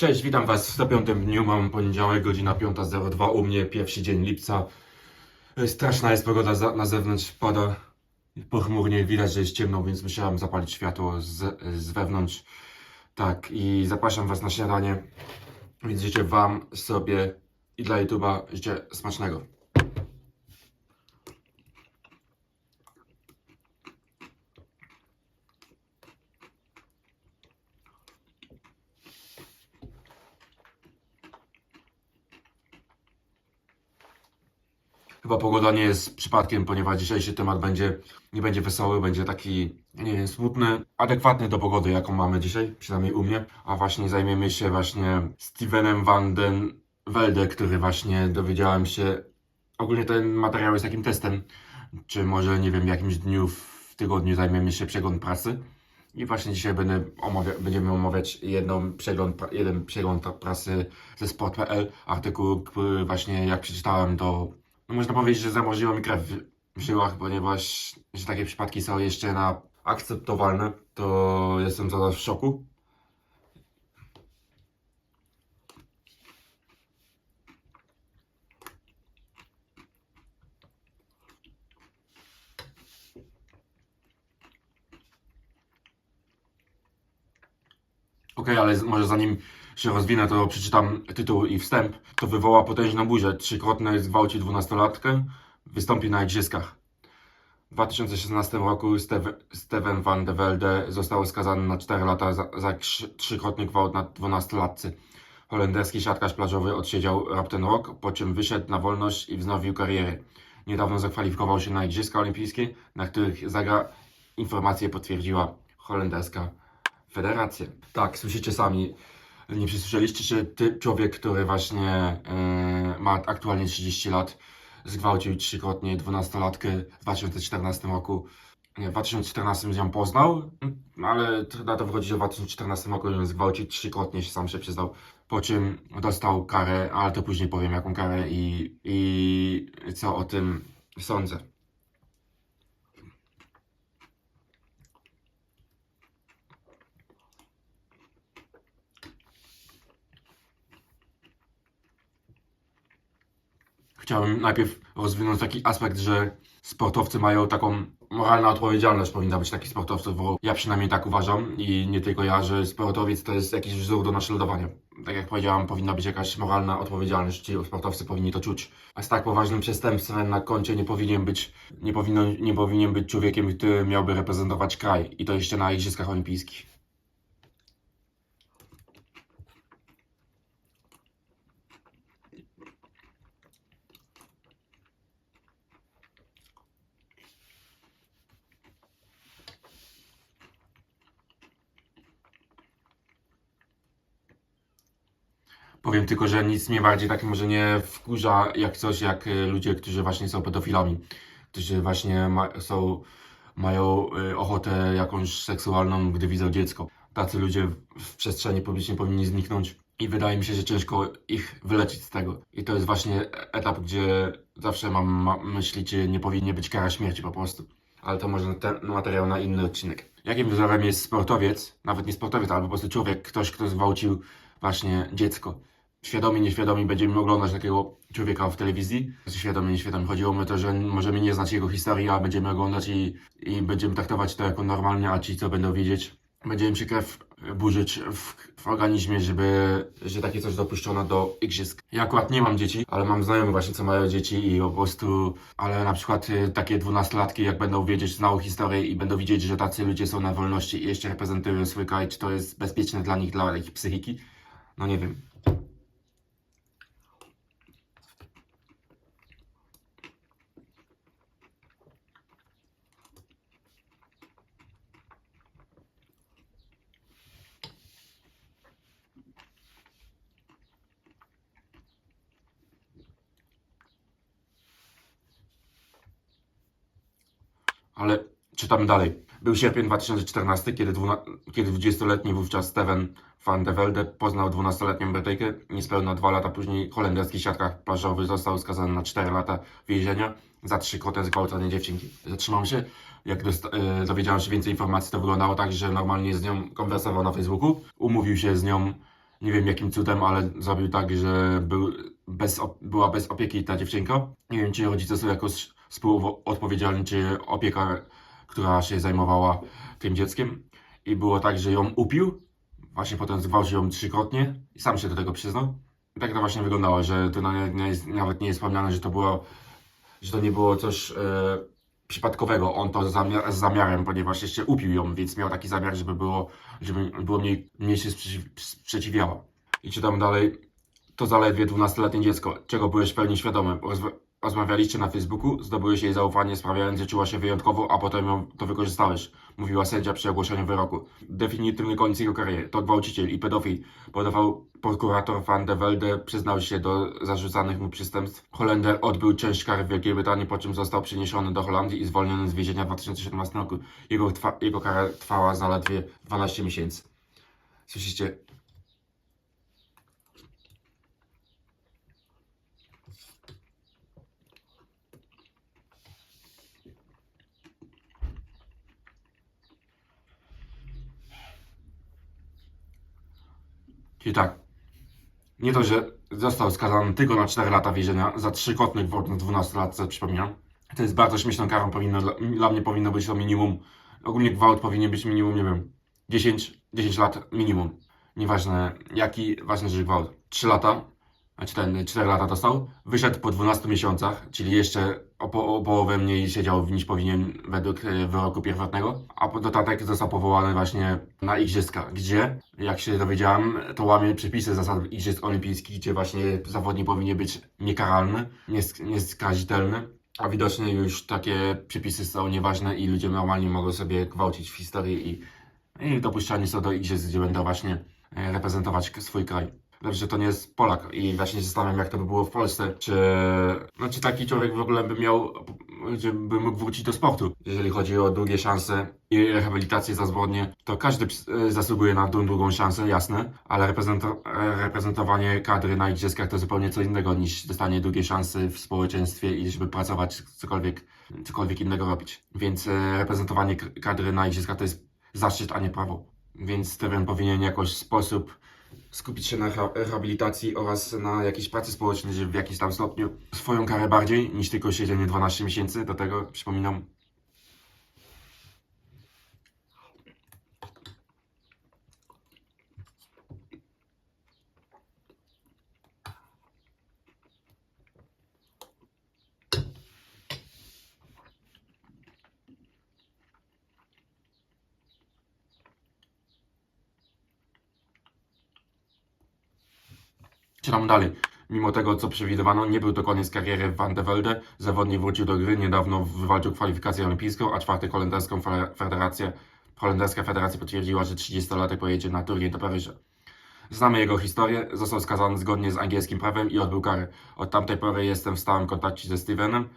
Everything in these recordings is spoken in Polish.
Cześć, witam Was w 105 dniu. Mam poniedziałek, godzina 5.02 u mnie, pierwszy dzień lipca. E, Straszna jest pogoda za, na zewnątrz, pada pochmurnie, widać, że jest ciemno, więc musiałem zapalić światło z, z wewnątrz. Tak, i zapraszam Was na śniadanie, więc życzę Wam, sobie i dla YouTube'a życzę smacznego. Chyba pogoda nie jest przypadkiem, ponieważ dzisiejszy temat będzie, nie będzie wesoły, będzie taki, nie smutny, adekwatny do pogody, jaką mamy dzisiaj, przynajmniej u mnie. A właśnie zajmiemy się właśnie Stevenem van den Velde, który właśnie dowiedziałem się, ogólnie ten materiał jest takim testem, czy może, nie wiem, jakimś dniu w tygodniu zajmiemy się przegląd prasy. I właśnie dzisiaj będę omawia, będziemy omawiać jedną przegląd, jeden przegląd prasy ze sport.pl, artykuł, który właśnie jak przeczytałem, to można powiedzieć, że zamroziło mi krew w- żyłach, ponieważ że takie przypadki są jeszcze na akceptowalne, to jestem zaraz w szoku. Okej, ale może zanim się rozwinę, to przeczytam tytuł i wstęp. To wywoła potężną burzę. Trzykrotny zgwałci dwunastolatkę, wystąpi na igrzyskach. W 2016 roku Steven, van de Velde został skazany na 4 lata za, za trzy- trzykrotny gwałt na dwunastolatcy. Holenderski siatkarz plażowy odsiedział raptem rok, po czym wyszedł na wolność i wznowił karierę. Niedawno zakwalifikował się na Igrzyska Olimpijskie, na których zagra. Informację potwierdziła holenderska federacja. Tak, słyszycie sami. Nie przesłyszeliście, że ty, człowiek, który właśnie e, ma aktualnie 30 lat, zgwałcił trzykrotnie dwunastolatkę w 2014 roku. Nie, w 2014 ją poznał, ale na to wychodzi, że w 2014 roku ją zgwałcił trzykrotnie, sam się przyznał. Po czym dostał karę, ale to później powiem jaką karę i, i co o tym sądzę. Chciałem najpierw rozwinąć taki aspekt, że sportowcy mają taką moralna odpowiedzialność powinna być takich sportowców, bo ja przynajmniej tak uważam i nie tylko ja, że sportowiec to jest jakiś wzór do naśladowania. Tak jak powiedziałam, powinna być jakaś moralna odpowiedzialność, ci sportowcy powinni to czuć. A z tak poważnym przestępstwem na koncie nie powinien być, nie powinno, nie powinien być człowiekiem, który miałby reprezentować kraj i to jeszcze na Igrzyskach Olimpijskich. Powiem tylko, że nic mnie bardziej tak może nie wkurza jak coś, jak y, ludzie, którzy właśnie są pedofilami, którzy właśnie ma, są, mają y, ochotę jakąś seksualną, gdy widzą dziecko. Tacy ludzie w- przestrzeni publicznej powinni zniknąć i wydaje mi się, że ciężko ich wyleczyć z tego. I to jest właśnie etap, gdzie zawsze mam ma, myśli, czy nie powinien być kara śmierci po prostu. Ale to może ten materiał na inny odcinek. Jakim wzorem jest sportowiec, nawet nie sportowiec, ale po prostu człowiek, ktoś, kto zgwałcił właśnie dziecko świadomi, nieświadomi będziemy oglądać takiego człowieka w telewizji. Znaczy Świadomi, nieświadomi. Chodziło mi o to, że możemy nie znać jego historii, a będziemy oglądać i, i będziemy traktować to jako normalnie, a ci, co będą wiedzieć, będziemy się krew burzyć w, w organizmie, żeby, że takie coś dopuszczono do igrzysk. Ja akurat nie mam dzieci, ale mam znajomych właśnie, co mają dzieci i po prostu, ale na przykład y, takie dwunastolatki, jak będą wiedzieć, znają historię i będą widzieć, że tacy ludzie są na wolności i jeszcze reprezentują swój kraj, czy to jest bezpieczne dla nich, dla ich psychiki? No nie wiem. Ale czytamy dalej. Był sierpień 2014, kiedy, dwuna, kiedy 20-letni wówczas Steven van de Velde poznał 12-letnią Brytyjkę. Niespełna dwa lata później holenderski siatkach plażowy został skazany na 4 lata więzienia za trzykrotne zgwałcenie dziewczynki. Zatrzymał się. Jak dosta- e, dowiedziałem się więcej informacji, to wyglądało tak, że normalnie z nią konwersował na Facebooku. Umówił się z nią Nie wiem jakim cudem, ale zrobił tak, że był bez, była bez opieki ta dziewczynka. Nie wiem, czy rodzice są jakoś współodpowiedzialni, czy opieka, która się zajmowała tym dzieckiem. I było tak, że ją upił, właśnie potem zgwałcił ją trzykrotnie i sam się do tego przyznał. I tak to właśnie wyglądało, że to na- nie jest, nawet nie jest wspomniane, że to było, że to nie było coś e, przypadkowego. On to zamia- z zamiarem, ponieważ jeszcze upił ją, więc miał taki zamiar, żeby było, żeby było mniej, mniej się sprzeciw- sprzeciwiała. I czytam dalej. To zaledwie 12-letnie dziecko, czego byłeś w pełni świadomy. Rozwa- rozmawialiście na Facebooku, zdobyłeś jej zaufanie, sprawiając, że czuła się wyjątkowo, a potem ją to wykorzystałeś, mówiła sędzia przy ogłoszeniu wyroku. Definitywny koniec jego kariery. To gwałciciel i pedofil. Podawał prokurator van de Velde, przyznał się do zarzucanych mu przestępstw. Holender odbył część kary w Wielkiej Brytanii, po czym został przeniesiony do Holandii i zwolniony z więzienia w 2017 roku. Jego, jego kara trwała zaledwie 12 miesięcy. Słyszycie? Czyli tak, nie to, że został skazany tylko na 4 lata więzienia za trzykrotny gwałt na 12 lat, co przypominam. To jest bardzo śmieszną karą, powinno, dla mnie powinno być to minimum, ogólnie gwałt powinien być minimum, nie wiem, 10, 10 lat minimum. Nieważne jaki, ważne, że gwałt. 3 lata, znaczy ten 4 lata dostał, wyszedł po 12 miesiącach, czyli jeszcze o, po, o połowę mniej siedział niż powinien według e, wyroku pierwotnego, a dodatek został powołany właśnie na igrzyska, gdzie, jak się dowiedziałem, to łamie przepisy zasad igrzysk olimpijskich, gdzie właśnie zawodnik powinien być niekaralny, niesk- nieskazitelny, a widocznie już takie przepisy są nieważne i ludzie normalnie mogą sobie gwałcić w historii i, i dopuszczani są do igrzysk, gdzie będą właśnie e, reprezentować swój kraj. Dobrze, że to nie jest Polak i właśnie zastanawiam, jak to by było w Polsce. Czy, no, czy taki człowiek w ogóle by miał, by mógł wrócić do sportu? Jeżeli chodzi o długie szanse i rehabilitację za zbrodnie, to każdy e, zasługuje na tą szansę, jasne, ale e, reprezentowanie kadry na igrzyskach to zupełnie co innego niż dostanie drugiej szansy w społeczeństwie i żeby pracować, cokolwiek, cokolwiek innego robić. Więc e, reprezentowanie kadry na igrzyskach to jest zaszczyt, a nie prawo. Więc Steven powinien jakoś sposób skupić się na reha- rehabilitacji oraz na jakiejś pracy społecznej, żeby w jakimś tam stopniu swoją karę bardziej niż tylko siedzenie 12 miesięcy. Do tego przypominam. Czytam dalej. Mimo tego, co przewidywano, nie był to koniec kariery Van de Velde. Zawodnik wrócił do gry, niedawno wywalczył kwalifikację olimpijską, a czwarty holenderską fe- federację, holenderska federacja potwierdziła, że 30-latek pojedzie na turniej do Paryża. Znamy jego historię, został skazany zgodnie z angielskim prawem i odbył karę. Od tamtej pory jestem w stałym kontakcie ze Stevenem,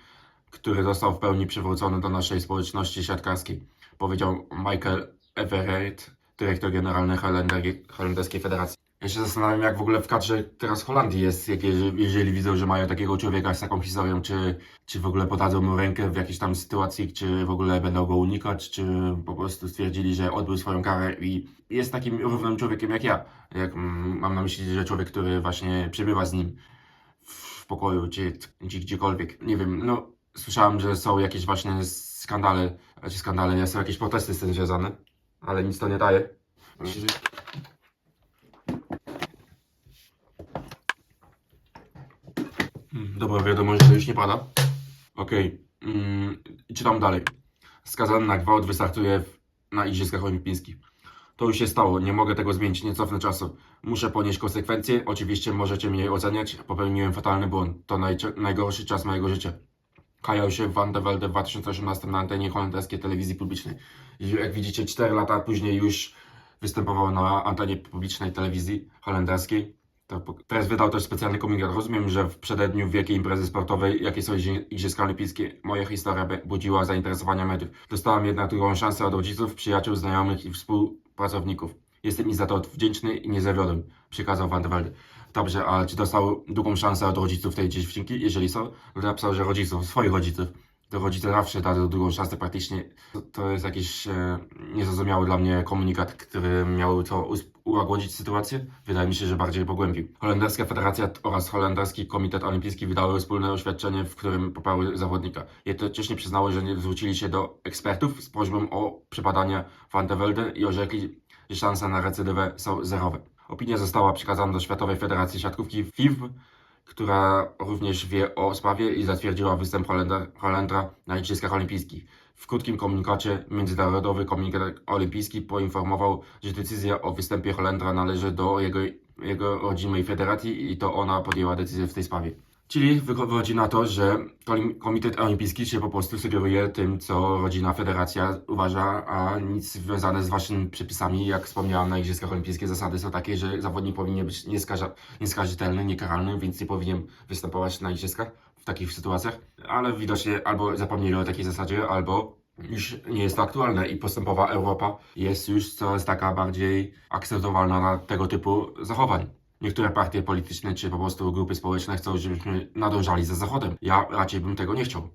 który został w pełni przywrócony do naszej społeczności siatkarskiej, powiedział Michael Everett, dyrektor generalny Holender- Holenderskiej Federacji. Ja się zastanawiam, jak w ogóle w kadrze teraz Holandii jest, jeżeli, widzą, że mają takiego człowieka z taką historią, czy, czy w ogóle podadzą mu rękę w jakiejś tam sytuacji, czy w ogóle będą go unikać, czy po prostu stwierdzili, że odbył swoją karę i jest takim równym człowiekiem jak ja. Jak, mm, mam na myśli, że człowiek, który właśnie przebywa z nim w pokoju, czy, czy gdziekolwiek. Nie wiem, no słyszałem, że są jakieś właśnie skandale, znaczy skandale, nie, są jakieś protesty z tym związane, ale nic to nie daje. Myślę, że Mm, Dobra, wiadomo, że już nie pada. Okej, mm, czytam dalej. Skazany na gwałt wystartuje w, na Igrzyskach Olimpijskich. To już się stało, nie mogę tego zmienić, nie cofnę czasu. Muszę ponieść konsekwencje, oczywiście możecie mnie oceniać, popełniłem fatalny błąd. To najcze- najgorszy czas mojego życia. Kajał się Van de Velde w 2018 na antenie holenderskiej telewizji publicznej. Jak widzicie, 4 lata później już występował na antenie publicznej telewizji holenderskiej. Teraz wydał też specjalny komunikat. Rozumiem, że w przededniu wielkiej imprezy sportowej, jakie są Igrzyska- Olimpijskie, moja historia budziła zainteresowania mediów. Dostałem jednak drugą szansę od rodziców, przyjaciół, znajomych i współpracowników. Jestem im za to wdzięczny i nie przekazał Van de Velde. Dobrze, ale czy dostał drugą szansę od rodziców tej dziewczynki? Jeżeli są, to napisał, że rodziców, swoich rodziców. To rodzice zawsze dadzą drugą szansę praktycznie. To, to jest jakiś e, niezrozumiały dla mnie komunikat, który miał to ułagodzić sytuację. Wydaje mi się, że bardziej pogłębił. Holenderska Federacja oraz Holenderski Komitet Olimpijski wydały wspólne oświadczenie, w którym poparły zawodnika. Jednocześnie przyznały, że nie zwrócili się do ekspertów z prośbą o przebadanie Van de Velde i orzekli, że szanse na recydywę są zerowe. Opinia została przekazana do Światowej Federacji Siatkówki FIV, która również wie o sprawie i zatwierdziła występ Holendra na Igrzyskach Olimpijskich. W krótkim komunikacie Międzynarodowy Komitet Olimpijski poinformował, że decyzja o występie Holendra należy do jego, jego rodzimej federacji i to ona podjęła decyzję w tej sprawie. Czyli wychodzi na to, że Komitet Olimpijski się po prostu sugeruje tym, co rodzina federacja uważa, a nic związane z waszymi przepisami, jak wspomniałam na Igrzyskach Olimpijskich, zasady są takie, że zawodnik powinien być nieskarza- nieskarżytelny, niekaralny, więc nie powinien występować na Igrzyskach w takich sytuacjach, ale widocznie albo zapomnieli o takiej zasadzie, albo już nie jest to aktualne i postępowa Europa jest już coraz taka bardziej akceptowalna na tego typu zachowań. Niektóre partie polityczne czy po prostu grupy społeczne chcą, żebyśmy nadążali za Zachodem. Ja raczej bym tego nie chciał.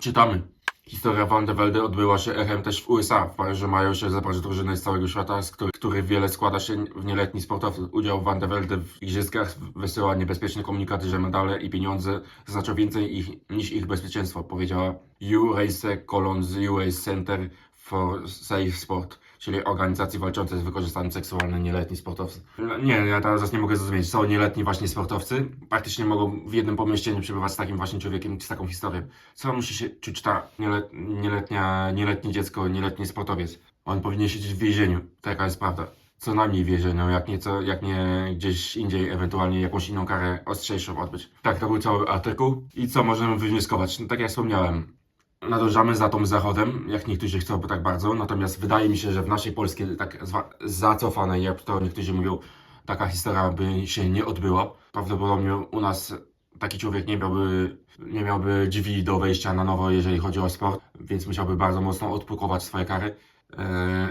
Czytamy. Historia Van de Velde odbyła się echem też w USA. W Paryżu mają się zebrać drużyny z całego świata, z których, których wiele składa się w nieletni sportowców. Udział Van de Velde w igrzyskach wysyła niebezpieczne komunikaty, że medale i pieniądze znaczą więcej ich, niż ich bezpieczeństwo, powiedziała U Race Colon z US Center for Safe Sport, czyli organizacji walczącej z wykorzystaniem seksualnym nieletnich sportowców. Nie, ja teraz nie mogę zrozumieć. Są nieletni właśnie sportowcy, praktycznie mogą w jednym pomieszczeniu przebywać z takim właśnie człowiekiem, z taką historią. Co musi się czuć ta nielet, nieletnia, nieletnie dziecko, nieletni sportowiec? On powinien siedzieć w więzieniu. Taka jest prawda. Co najmniej w więzieniu, jak nie, co, jak nie gdzieś indziej, ewentualnie jakąś inną karę ostrzejszą odbyć. Tak, to był cały artykuł. I co możemy wywnioskować? No tak jak wspomniałem, nadążamy za tą zachodem, jak niektórzy chcą tak bardzo, natomiast wydaje mi się, że w naszej polskiej tak zacofanej, jak to niektórzy mówią, taka historia by się nie odbyła. Prawdopodobnie u nas taki człowiek nie miałby, nie miałby drzwi do wejścia na nowo, jeżeli chodzi o sport, więc musiałby bardzo mocno odpukować swoje kary. E,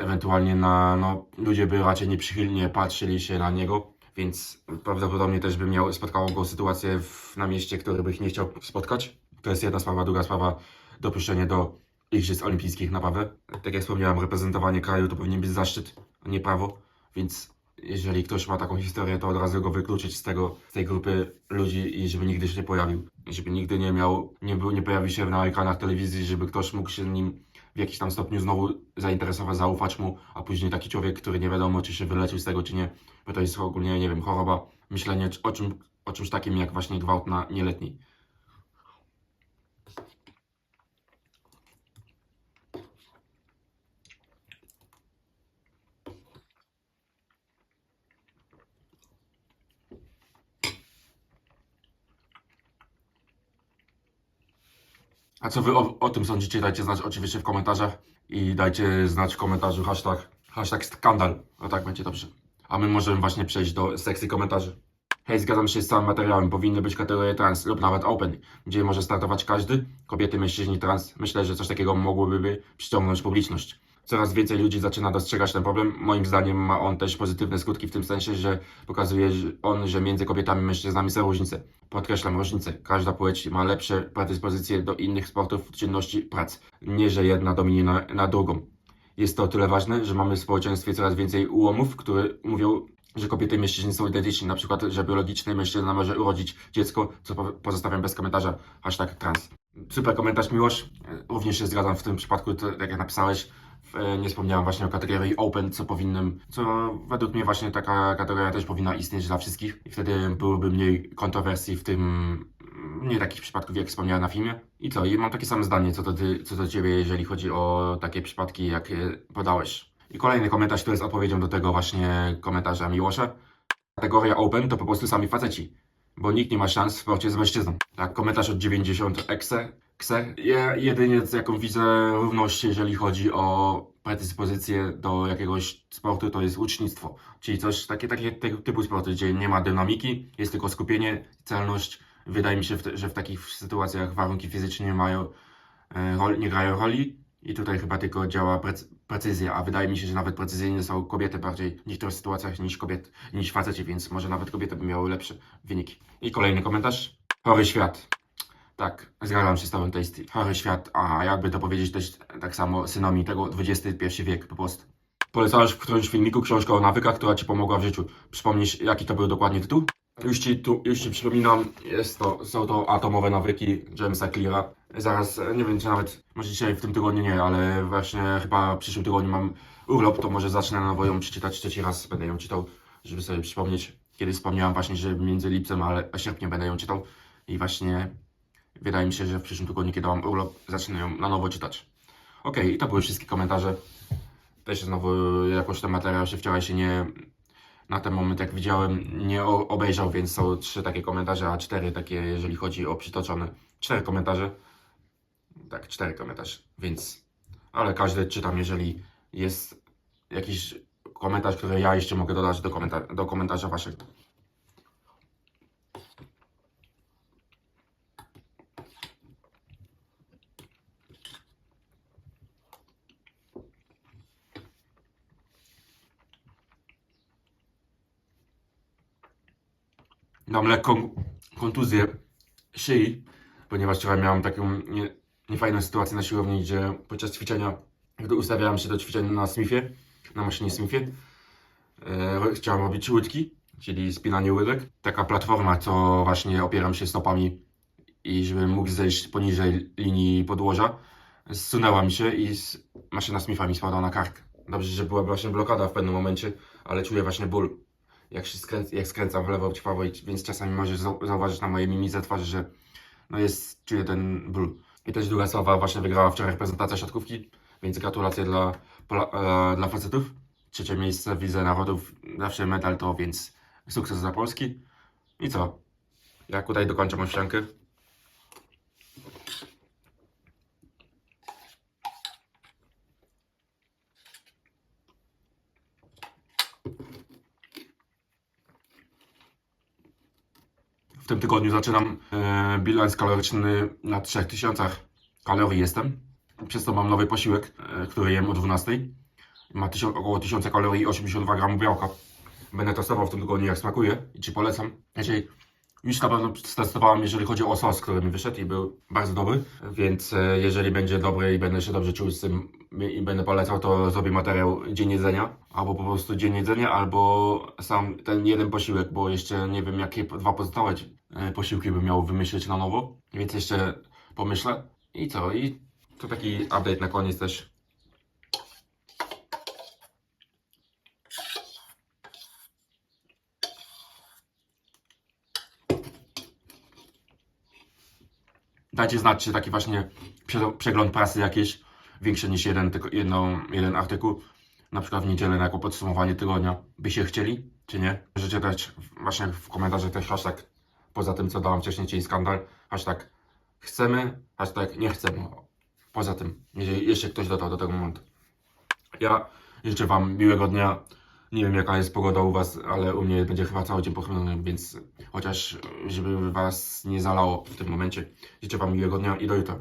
ewentualnie na, no, ludzie by raczej nieprzychylnie patrzyli się na niego, więc prawdopodobnie też by miał, spotkało go sytuację w, na mieście, który by nie chciał spotkać. To jest jedna sprawa, druga sprawa, dopuszczenie do Igrzysk Olimpijskich naprawdę. Tak jak wspomniałem, reprezentowanie kraju to powinien być zaszczyt, a nie prawo, więc jeżeli ktoś ma taką historię, to od razu go wykluczyć z tego, z tej grupy ludzi i żeby nigdy się nie pojawił. Żeby nigdy nie miał, nie, był, nie pojawił się na ekranach telewizji, żeby ktoś mógł się nim w jakiś tam stopniu znowu zainteresować, zaufać mu, a później taki człowiek, który nie wiadomo, czy się wyleczył z tego, czy nie, bo to jest ogólnie, nie wiem, choroba, myślenie o, czym, o czymś takim jak właśnie gwałt na nieletni. A co wy o, o tym sądzicie? Dajcie znać oczywiście w komentarzach i dajcie znać w komentarzu hashtag, hashtag skandal. O tak będzie dobrze. A my możemy właśnie przejść do sekcji komentarzy. Hej, zgadzam się z całym materiałem. Powinny być kategorie trans lub nawet open, gdzie może startować każdy. Kobiety, mężczyźni, trans. Myślę, że coś takiego mogłoby przyciągnąć publiczność. Coraz więcej ludzi zaczyna dostrzegać ten problem. Moim zdaniem ma on też pozytywne skutki w tym sensie, że pokazuje on, że między kobietami i mężczyznami są różnice. Podkreślam różnice. Każda płeć ma lepsze predyspozycje do innych sportów, czynności, prac. Nie, że jedna dominuje na, na drugą. Jest to o tyle ważne, że mamy w społeczeństwie coraz więcej ułomów, które mówią, że kobiety i mężczyźni są identyczni. Na przykład, że biologiczny mężczyzna może urodzić dziecko, co po- pozostawiam bez komentarza. Hashtag trans. Super komentarz, Miłosz. Również się zgadzam w tym przypadku, tak jak napisałeś. E, Nie wspomniałem właśnie o kategorii Open, co powinnym, co według mnie właśnie taka kategoria też powinna istnieć dla wszystkich i wtedy byłoby mniej kontrowersji w tym, nie takich przypadków jak wspomniałem na filmie. I co, i mam takie same zdanie co do, ty, co do Ciebie, jeżeli chodzi o takie przypadki, jakie podałeś. I kolejny komentarz, który jest odpowiedzią do tego właśnie komentarza Miłosza. Kategoria Open to po prostu sami faceci, bo nikt nie ma szans w sporcie z mężczyzną. Tak, komentarz od 90 Exe. Ja jedynie jaką widzę równość, jeżeli chodzi o predyspozycję do jakiegoś sportu, to jest ucznictwo. Czyli coś takie, takie typu sportu, gdzie nie ma dynamiki, jest tylko skupienie, celność. Wydaje mi się, że w takich sytuacjach warunki fizyczne nie mają, e, nie grają roli i tutaj chyba tylko działa precy- precyzja, a wydaje mi się, że nawet precyzyjnie są kobiety bardziej w niektórych sytuacjach niż kobiety, niż faceci, więc może nawet kobiety by miały lepsze wyniki. I kolejny komentarz. Chory świat. Tak, zgadzam się z tobą, Tasty. Chory świat, a jakby to powiedzieć też tak samo synomi tego XXI wiek po prostu. Polecałeś w którymś filmiku książkę o nawykach, która ci pomogła w życiu. Przypomnisz, jaki to był dokładnie tytuł? Już ci, tu, już ci przypominam, jest to, są to atomowe nawyki Jamesa Cleara. Zaraz, nie wiem czy nawet, może dzisiaj w tym tygodniu nie, ale właśnie chyba w przyszłym tygodniu mam urlop, to może zacznę na nowo ją przeczytać trzeci raz, będę ją czytał, żeby sobie przypomnieć. Kiedy wspomniałem właśnie, że między lipcem a sierpniem będę ją czytał i właśnie wydaje mi się, że w przyszłym tygodniu, kiedy mam urlop, zacznę ją na nowo czytać. Okej, i to były wszystkie komentarze. Też znowu jakoś ten materiał się wczoraj się nie, na ten moment jak widziałem, nie obejrzał, więc są trzy takie komentarze, a cztery takie, jeżeli chodzi o przytoczone. Cztery komentarze. Tak, cztery komentarze, więc. Ale każdy czytam, jeżeli jest jakiś komentarz, który ja jeszcze mogę dodać do, komentar- do komentarza waszego. Mam lekką kontuzję szyi, ponieważ wczoraj miałem taką nie, niefajną sytuację na siłowni, gdzie podczas ćwiczenia, gdy ustawiałem się do ćwiczenia na Smithie, na maszynie Smithie, e, chciałem robić łydki, czyli spinanie łydek. Taka platforma, co właśnie opieram się stopami i żebym mógł zejść poniżej linii podłoża. Zsunęła mi się i maszyna Smitha mi spadła na kark. Dobrze, że była właśnie blokada w pewnym momencie, ale czuję właśnie ból jak się skręc, jak skręcam w lewo, i- więc czasami możesz zau- zauważyć na mojej mimice twarzy, że no jest, czuję ten ból. I też druga sława właśnie wygrała wczoraj reprezentacja siatkówki, więc gratulacje dla, Pola, e, dla facetów. Trzecie miejsce w Lidze Narodów, zawsze medal to, więc sukces dla Polski. I co? Ja tutaj dokończę moją ściankę. W tym tygodniu zaczynam e, bilans kaloryczny na 3000 kalorii jestem. Przez to mam nowy posiłek, e, który jem o 12. Ma około 1000 kalorii i 82 gramów białka. Będę testował w tym tygodniu jak smakuje i czy polecam. Znaczy, już na pewno testowałem, jeżeli chodzi o sos, który mi wyszedł i był bardzo dobry, więc e, jeżeli będzie dobry i będę się dobrze czuł z tym i będę polecał, to zrobię materiał dzień jedzenia, albo po prostu dzień jedzenia, albo sam ten jeden posiłek, bo jeszcze nie wiem jakie dwa pozostałe posiłki bym miał wymyślić na nowo, więc jeszcze pomyślę. I co? I to taki update na koniec też. Dajcie znać, czy taki właśnie prze- przegląd prasy jakieś większe niż jeden, tylko jedną, jeden artykuł, na przykład w niedzielę jako podsumowanie tygodnia, by się chcieli, czy nie. Możecie dać właśnie w komentarzach też hashtag, poza tym co dałem wcześniej, czyli skandal, hashtag chcemy, hashtag nie chcemy. Poza tym, jeżeli jeszcze ktoś dodał do tego momentu. Ja życzę Wam miłego dnia. Nie wiem jaka jest pogoda u Was, ale u mnie będzie chyba cały dzień pochmurny, więc chociaż żeby Was nie zalało w tym momencie. Życzę Wam miłego dnia i do jutra.